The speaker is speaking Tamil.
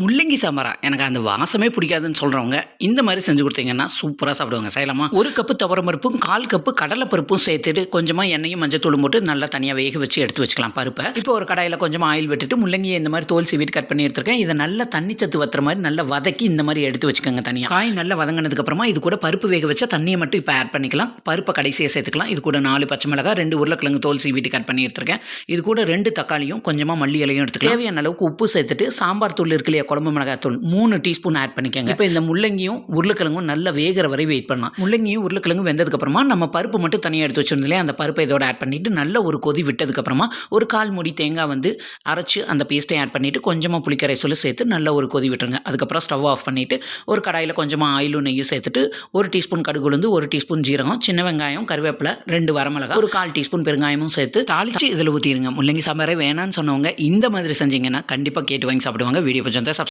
முள்ளங்கி சாம்பாரா? எனக்கு அந்த வாசமே பிடிக்காதுன்னு சொல்கிறவங்க இந்த மாதிரி செஞ்சு கொடுத்தீங்கன்னா சூப்பராக சாப்பிடுவாங்க. சைலமா ஒரு கப்பு துவரம்பருப்பும் கால் கப்பு கடலைப்பருப்பும் சேர்த்துட்டு கொஞ்சமாக எண்ணெயும் மஞ்சள் தூளும் போட்டு நல்லா தனியாக வேக வச்சு எடுத்து வச்சுக்கலாம் பருப்பை. இப்போ ஒரு கடாயில் கொஞ்சமாக ஆயில் விட்டுட்டு முள்ளங்கியை இந்த மாதிரி தோல் சீவிட்டு கட் பண்ணி எடுத்துருக்கேன். இதை நல்லா தண்ணி சத்து வத்துற மாதிரி நல்லா வதக்கி இந்த மாதிரி எடுத்து வச்சுக்கோங்க தனியாக காய் நல்லா வதங்கினதுக்கப்புறமா இது கூட பருப்பு வேக வச்சா தண்ணியை மட்டும் இப்போ ஆட் பண்ணிக்கலாம். பருப்பை கடைசியாக சேர்த்துக்கலாம். இது கூட நாலு பச்சை மிளகா ரெண்டு உருளைக்கிழங்கு தோல் சீவிட்டு கட் பண்ணி எடுத்துருக்கேன். இது கூட ரெண்டு தக்காளியும் கொஞ்சமாக மல்லி இலையும் எடுத்துக்கலாம். தேவையான அளவுக்கு உப்பு சேர்த்துட்டு சாம்பார் தூள் இருக்கு குழம்பு மிளகாய் தூள் மூணு டீஸ்பூன் ஆட் பண்ணிக்கோங்க. இப்போ இந்த முள்ளங்கியும் உருளைக்கிழங்கும் நல்லா வேகிற வரை வெயிட் பண்ணலாம். முள்ளங்கியும் உருளைக்கிழங்கும் வெந்ததுக்கப்புறமா நம்ம பருப்பு மட்டும் தனியாக எடுத்து வச்சிருந்தோம் அந்த பருப்பை இதோட ஆட் பண்ணிட்டு நல்ல ஒரு கொதி விட்டதுக்கப்புறமா ஒரு கால் மூடி தேங்காய் வந்து அரைச்சு அந்த பேஸ்ட்டை ஆட் பண்ணிட்டு கொஞ்சமாக புளிக்கரை சொல்லி சேர்த்து நல்ல ஒரு கொதி விட்டுருங்க. அதுக்கப்புறம் ஸ்டவ் ஆஃப் பண்ணிட்டு ஒரு கடாயில் கொஞ்சமாக ஆயிலும் நெய்யும் சேர்த்துட்டு ஒரு டீஸ்பூன் கடுகு உளுந்து ஒரு டீஸ்பூன் ஜீரகம் சின்ன வெங்காயம் கருவேப்பிலை ரெண்டு வரமிளகா ஒரு கால் டீஸ்பூன் பெருங்காயமும் சேர்த்து தாளிச்சு இதில் ஊற்றிடுங்க முள்ளங்கி சாம்பாரே வேணான்னு சொன்னவங்க இந்த மாதிரி செஞ்சீங்கன்னா கண்டிப்பாக கேட்டு வாங்கி சாப்பிடுவாங்க. வீடியோ பிடிச்சிருந்தா